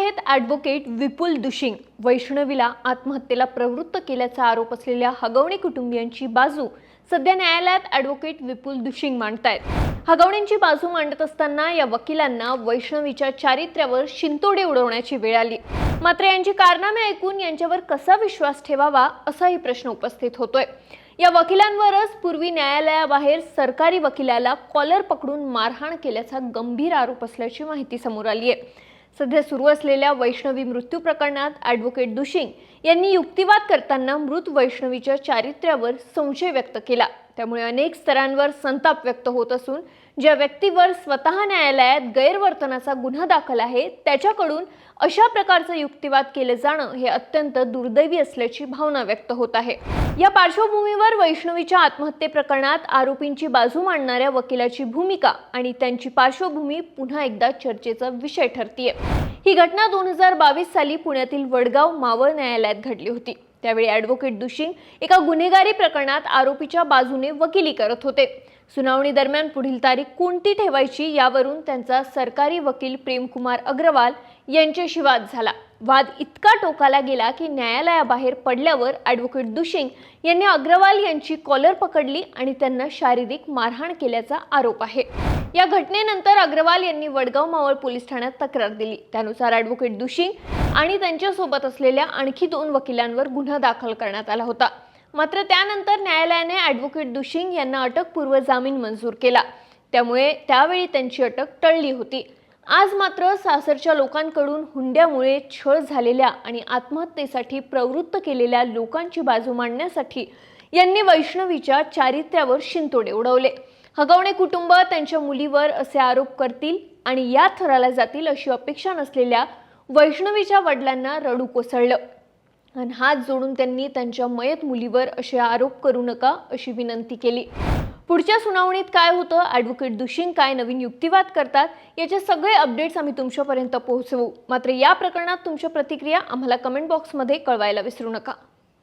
आहेत ॲडव्होकेट विपुल दुशिंग. वैष्णवीला आत्महत्येला प्रवृत्त केल्याचा आरोप असलेल्या हगवणे कुटुंबियांची बाजू सध्या न्यायालयात ॲडव्होकेट विपुल दुशिंग मांडतायत. हगवण्यांची बाजू मांडत असताना या वकिलांना वैष्णवीच्या चारित्र्यावर शिंतोडे उडवण्याची वेळ आली. मात्र यांची कारनामे ऐकून यांच्यावर कसा विश्वास ठेवावा असाही प्रश्न उपस्थित होतोय. या वकिलांवरच पूर्वी न्यायालयाबाहेर सरकारी वकिलाला कॉलर पकडून मारहाण केल्याचा गंभीर आरोप असल्याची माहिती समोर आली आहे सध्या सुरू असलेल्या वैष्णवी मृत्यू प्रकरणात ॲडव्होकेट दुशिंग यांनी युक्तिवाद करताना मृत वैष्णवीच्या चारित्र्यावर संशय व्यक्त केला. त्यामुळे अनेक स्तरांवर संताप व्यक्त होत असून ज्या व्यक्तीवर स्वतः न्यायालयात गैरवर्तनाचा गुन्हा दाखल आहे त्याच्याकडून अशा प्रकारचं युक्तिवाद केले जाणं हे अत्यंत दुर्दैवी असल्याची भावना व्यक्त होत आहे. या पार्श्वभूमीवर वैष्णवीच्या आत्महत्ये प्रकरणात आरोपींची बाजू मांडणाऱ्या वकिलाची भूमिका आणि त्यांची पार्श्वभूमी पुन्हा एकदा चर्चेचा विषय ठरतीये. ही घटना दोन हजार बावीस साली पुण्यातील वडगाव मावळ न्यायालयात घडली होती. त्यावेळी ॲडव्होकेट दुशिंग एका गुन्हेगारी प्रकरणात आरोपीच्या बाजूने वकिली करत होते. सुनावणी दरम्यान पुढील तारीख कोणती ठेवायची यावरून त्यांचा सरकारी वकील प्रेमकुमार अग्रवाल यांच्याशी वाद झाला. वाद इतका टोकाला गेला की न्यायालयाबाहेर पडल्यावर ॲडव्होकेट दुशिंग यांनी अग्रवाल यांची कॉलर पकडली आणि त्यांना शारीरिक मारहाण केल्याचा आरोप आहे. या घटनेनंतर अग्रवाल यांनी वडगाव मावळ पोलीस ठाण्यात तक्रार दिली. त्यानुसार ॲडव्होकेट दुशिंग आणि त्यांच्यासोबत असलेल्या आणखी दोन वकिलांवर गुन्हा दाखल करण्यात आला होता. मात्र त्यानंतर न्यायालयाने ॲडव्होकेट दुशिंग यांना अटकपूर्व जामीन मंजूर केला. त्यामुळे त्यावेळी त्यांची अटक टळली होती. आज मात्र सासरच्या लोकांकडून हुंड्यामुळे छळ झालेल्या आणि आत्महत्येसाठी प्रवृत्त केलेल्या लोकांची बाजू मांडण्यासाठी यांनी वैष्णवीच्या चारित्र्यावर शिंतोडे उडवले. हगवणे कुटुंब त्यांच्या मुलीवर असे आरोप करतील आणि या थराला जातील अशी अपेक्षा नसलेल्या वैष्णवीच्या वडिलांना रडू कोसळलं. आणि हात जोडून त्यांनी त्यांच्या मयत मुलीवर असे आरोप करू नका अशी विनंती केली. पुढच्या सुनावणीत काय होतं? ॲडव्होकेट दुशिंग काय नवीन युक्तिवाद करतात? याचे सगळे अपडेट्स आम्ही तुमच्यापर्यंत पोहोचवू. मात्र या प्रकरणात तुमच्या प्रतिक्रिया आम्हाला कमेंट बॉक्समध्ये कळवायला विसरू नका.